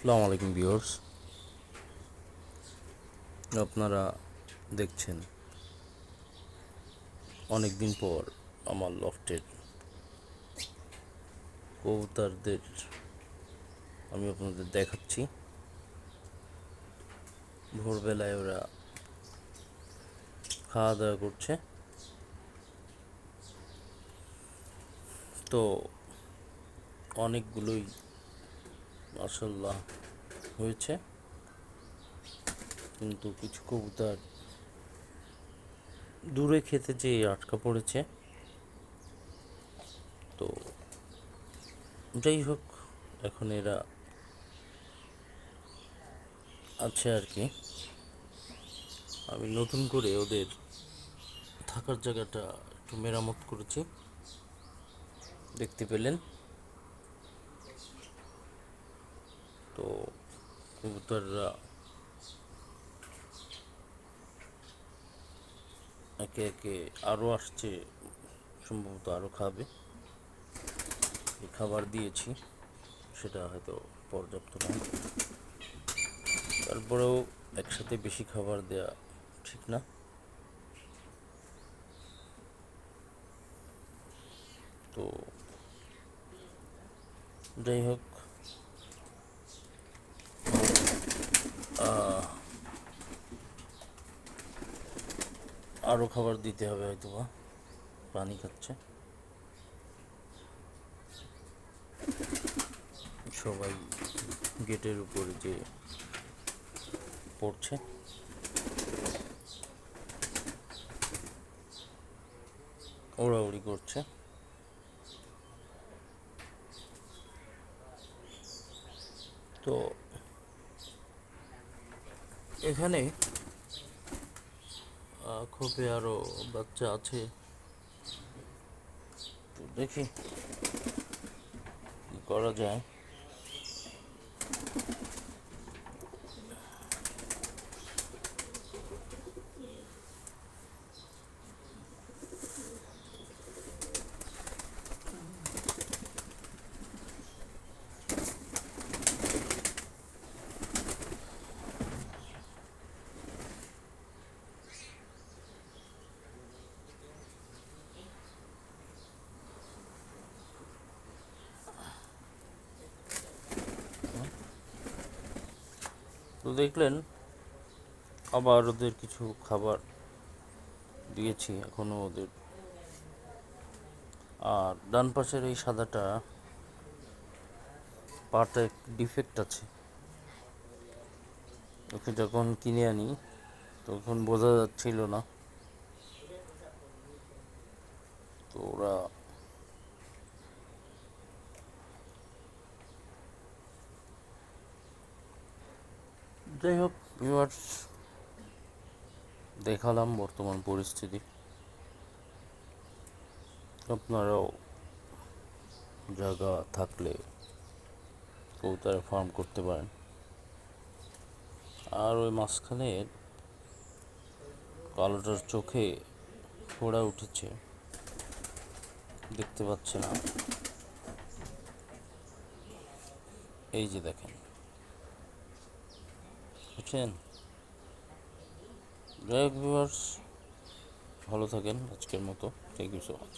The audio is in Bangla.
আসসালামু আলাইকুম ভিউয়ার্স। আপনারা দেখছেন অনেক দিন পর আমার লফটের কবুতরদের আমি আপনাদের দেখাচ্ছি। ভোরবেলায় ওরা খাওয়া দাওয়া করছে। তো অনেকগুলোই মাসাল্লাহ হয়েছে। কিন্তু কিছু কবুতর দূরে খেতে যেয়ে আটকা পড়েছে। তো যাই হোক, এখন এরা আছে আর কি। আমি নতুন করে ওদের থাকার জায়গাটা একটু মেরামত করেছি। দেখতে পেলেন। তো কবুতররা একে একে আরও আসছে, সম্ভবত আরও খাবে। খাবার দিয়েছি, সেটা হয়তো পর্যাপ্ত নয়। তারপরেও একসাথে বেশি খাবার দেওয়া ঠিক না। তো যাই হোক আরও খাবার দিতে হবে হয়তো বা পানি খাচ্ছে। সবাই গেটের উপরে যে পড়ছে। ওড়াউড়ি করছে। তো এখানে খোপে আরও বাচ্চা আছে। দেখি করা যায়। দেখলেন আবার ওদের কিছু খাবার দিয়েছি এখনও ওদের। আর ডান পাশের এই সাদাটা পাটা এক ডিফেক্ট আছে। ওকে যখন কিনে আনি, তখন বোঝা যাচ্ছিল না। তো ওরা যাই হোক ভিউয়ার্স দেখালাম বর্তমান পরিস্থিতি। আপনারাও জায়গা থাকলে কবুতরের ফার্ম করতে পারেন। আর ওই মাঝখানে কালোটার চোখে ফোড়া উঠেছে। দেখতে পাচ্ছে না এই যে দেখেন। বুঝছেন ভালো থাকেন আজকের মতো। Thank you so much